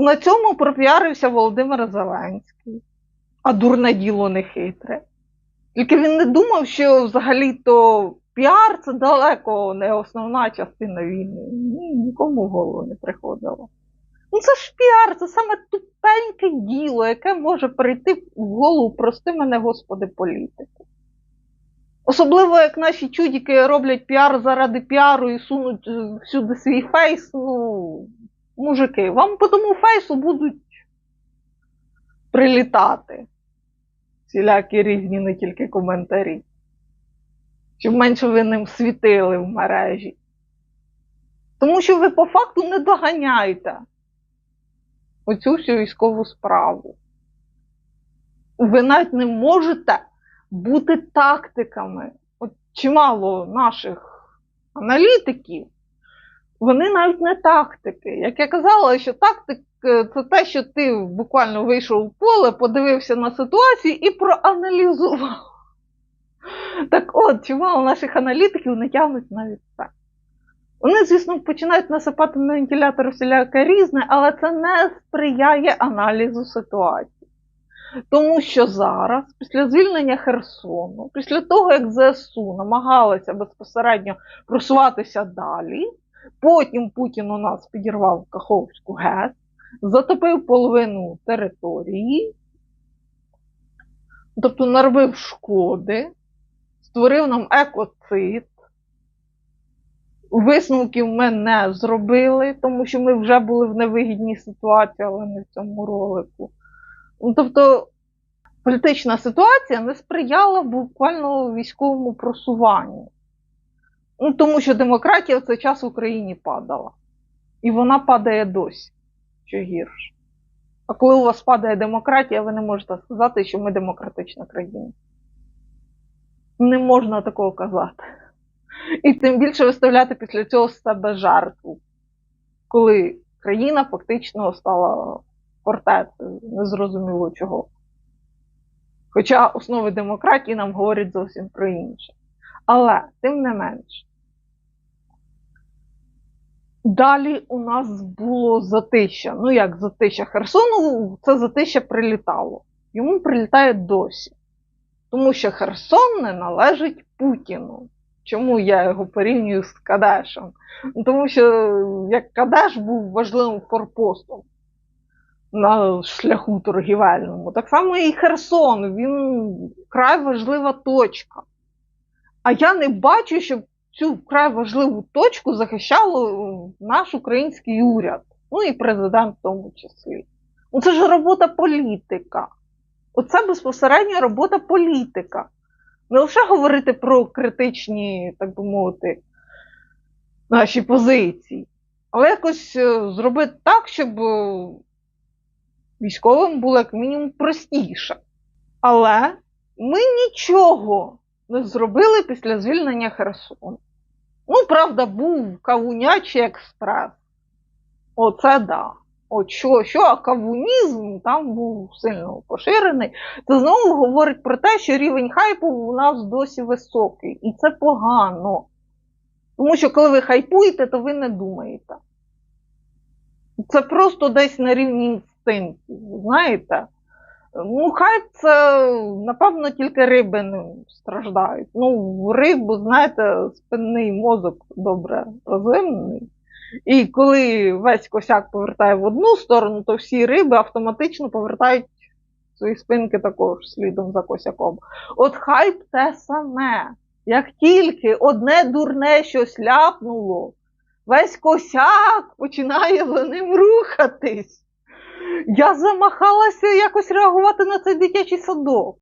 На цьому пропіарився Володимир Зеленський, а дурне діло не хитре. Тільки він не думав, що взагалі-то піар це далеко не основна частина війни. Ні, нікому в голову не приходило. Ну це ж піар, це саме тупеньке діло, яке може прийти в голову, прости мене, господи, політику. Особливо, як наші чудіки роблять піар заради піару і сунуть е, всюди свій фейс, ну, мужики, вам по тому фейсу будуть прилітати всілякі різні не тільки коментарі. Щоб менше ви ним світили в мережі. Тому що ви по факту не доганяєте оцю всю військову справу. Ви навіть не можете бути тактиками. От чимало наших аналітиків, вони навіть не тактики. Як я казала, що тактик е, це те, що ти буквально вийшов в поле, подивився на ситуацію і проаналізував. Так от, чимало наших аналітиків не тягнуть навіть це. Вони, звісно, починають насипати на вентилятор всіляке різне, але це не сприяє аналізу ситуації. Тому що зараз, після звільнення Херсону, після того, як ЗСУ намагалися безпосередньо просуватися далі, потім Путін у нас підірвав Каховську ГЕС, затопив половину території, тобто наробив шкоди, створив нам екоцид. Висновків ми не зробили, тому що ми вже були в невигідній ситуації, але не в цьому ролику. Ну, тобто політична ситуація не сприяла буквально військовому просуванню. Ну, тому що демократія в цей час в Україні падала. І вона падає досі, що гірше. А коли у вас падає демократія, ви не можете сказати, що ми демократична країна. Не можна такого казати. І тим більше виставляти після цього з себе жертву, коли країна фактично стала фортецею, незрозуміло чого. Хоча основи демократії нам говорять зовсім про інше. Але, тим не менш, далі у нас було затища. Ну, як затища Херсону, це затища прилітало. Йому прилітає досі. Тому що Херсон не належить Путіну. Чому я його порівнюю з Кадешем? Тому що як Кадеш був важливим форпостом на шляху торгівельному, так само і Херсон, він край важлива точка. А я не бачу, щоб цю вкрай важливу точку захищало наш український уряд, ну і президент в тому числі. Ну це ж робота політика. Оце безпосередньо робота політика. Не лише говорити про критичні, так би мовити, наші позиції, але якось е, зробити так, щоб е, військовим було як мінімум простіше. Але ми нічого не зробили після звільнення Херсону. Правда, був кавунячий експрес. Оце да. От що, що, а кавунізм там був сильно поширений. Це знову говорить про те, що рівень хайпу у нас досі високий. І це погано. Тому що коли ви хайпуєте, то ви не думаєте. Це просто десь на рівні інстинктів. Знаєте? Ну, хайп це, напевно, тільки риби не страждають. Ну, в рибу, знаєте, спинний мозок добре розвинений. І коли весь косяк повертає в одну сторону, то всі риби автоматично повертають свої спинки також слідом за косяком. От хайп те саме. Як тільки одне дурне щось ляпнуло, весь косяк починає за ним рухатись. Я замахалася якось реагувати на цей дитячий садок.